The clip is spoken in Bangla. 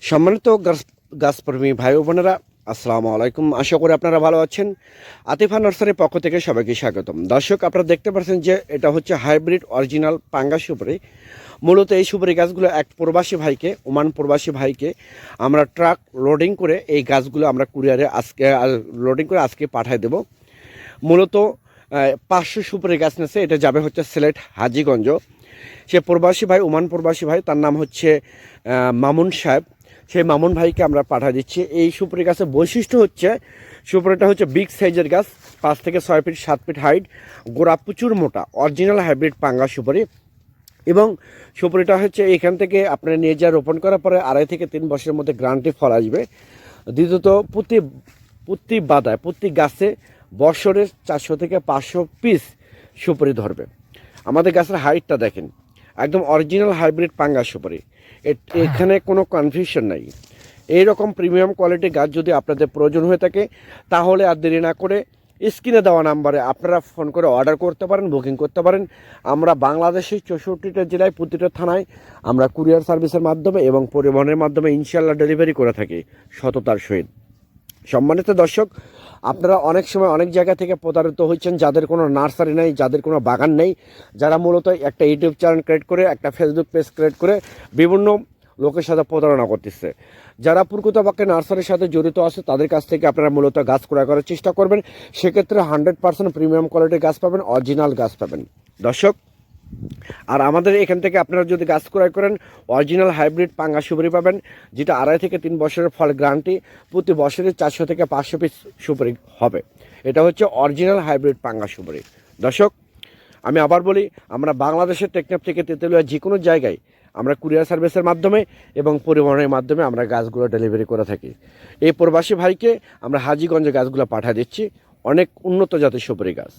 সম্মানিত গাছ- গাছপ্রেমী ভাই বোনেরা, আসসালামু আলাইকুম। আশা করি আপনারা ভালো আছেন। আতিফা নার্সারির পক্ষ থেকে সবাইকে স্বাগতম। দর্শক, আপনারা দেখতে পাচ্ছেন যে এটা হচ্ছে হাইব্রিড অরিজিনাল পাঙ্গা সুপারি। মূলত এই সুপারি গাছগুলো এক প্রবাসী ভাইকে, ওমান প্রবাসী ভাইকে আমরা ট্রাক লোডিং করে এই গাছগুলো আমরা কুরিয়ারে আজকে লোডিং করে আজকে পাঠিয়ে দেব। মূলত পাঁচশো সুপারি গাছ নেছে এটা যাবে হচ্ছে সিলেট হাজিগঞ্জ। সে প্রবাসী ভাই, ওমান প্রবাসী ভাই, তার নাম হচ্ছে মামুন সাহেব। সেই মামুন ভাইকে আমরা পাঠা দিচ্ছি। এই সুপারি গাছের বৈশিষ্ট্য হচ্ছে, সুপারিটা হচ্ছে বিগ সাইজের গাছ, পাঁচ থেকে ছয় ফিট সাত ফিট হাইট গোড়া প্রচুর মোটা অরিজিনাল হাইব্রিড পাঙ্গা সুপারি। এবং সুপারিটা হচ্ছে এখান থেকে আপনারা নিয়ে যা রোপণ করার পরে আড়াই থেকে তিন বছরের মধ্যে গ্রান্টি ফল আসবে। দ্বিতীয়ত, প্রতি প্রতি বাদায়, প্রতি গাছে বছরে চারশো থেকে পাঁচশো পিস সুপারি ধরবে। আমাদের গাছের হাইটটা দেখেন। একদম অরিজিনাল হাইব্রিড পাঙ্গা সুপারি এখানে কোনো কনফিউশন নাই। এইরকম প্রিমিয়াম কোয়ালিটি গাছ যদি আপনাদের প্রয়োজন হয়ে থাকে, তাহলে আর দেরি না করে স্ক্রিনে দেওয়া নাম্বারে আপনারা ফোন করে অর্ডার করতে পারেন বুকিং করতে পারেন। আমরা বাংলাদেশের চৌষট্টিটা জেলায় প্রতিটা থানায় আমরা কুরিয়ার সার্ভিসের মাধ্যমে এবং পরিবহনের মাধ্যমে ইনশাল্লাহ ডেলিভারি করে থাকি সততার সহিত। সম্মানিত দর্শক, আপনারা অনেক সময় অনেক জায়গা থেকে প্রতারিত হচ্ছেন যাদের কোনো নার্সারি নেই, যাদের কোনো বাগান নেই, যারা মূলত একটা ইউটিউব চ্যানেল ক্রিয়েট করে, একটা ফেসবুক পেজ ক্রিয়েট করে বিভিন্ন লোকের সাথে প্রতারণা করতেছে। যারা প্রকৃতপক্ষে নার্সারির সাথে জড়িত আছে, তাদের কাছ থেকে আপনারা মূলত গাছ ক্রয় করার চেষ্টা করবেন। সেক্ষেত্রে হান্ড্রেড পার্সেন্ট প্রিমিয়াম কোয়ালিটির গাছ পাবেন অরিজিনাল গাছ পাবেন। দর্শক আর আমাদের এখান থেকে আপনারা যদি গাছ ক্রয় করেন অরিজিনাল হাইব্রিড পাঙ্গা সুপারি পাবেন, যেটা আড়াই থেকে তিন বছরের ফল গ্রান্টি প্রতি বছরে চারশো থেকে পাঁচশো পিস সুপারি হবে। এটা হচ্ছে অরিজিনাল হাইব্রিড পাঙ্গা সুপারি। দর্শক, আমি আবার বলি, আমরা বাংলাদেশের টেকনাফ থেকে তেঁতুলিয়া যে কোনো জায়গায় আমরা কুরিয়ার সার্ভিসের মাধ্যমে এবং পরিবহনের মাধ্যমে আমরা গাছগুলো ডেলিভারি করে থাকি। এই প্রবাসী ভাইকে আমরা হাজিগঞ্জে গাছগুলো পাঠিয়ে দিচ্ছি। অনেক উন্নত জাতের সুপারি গাছ।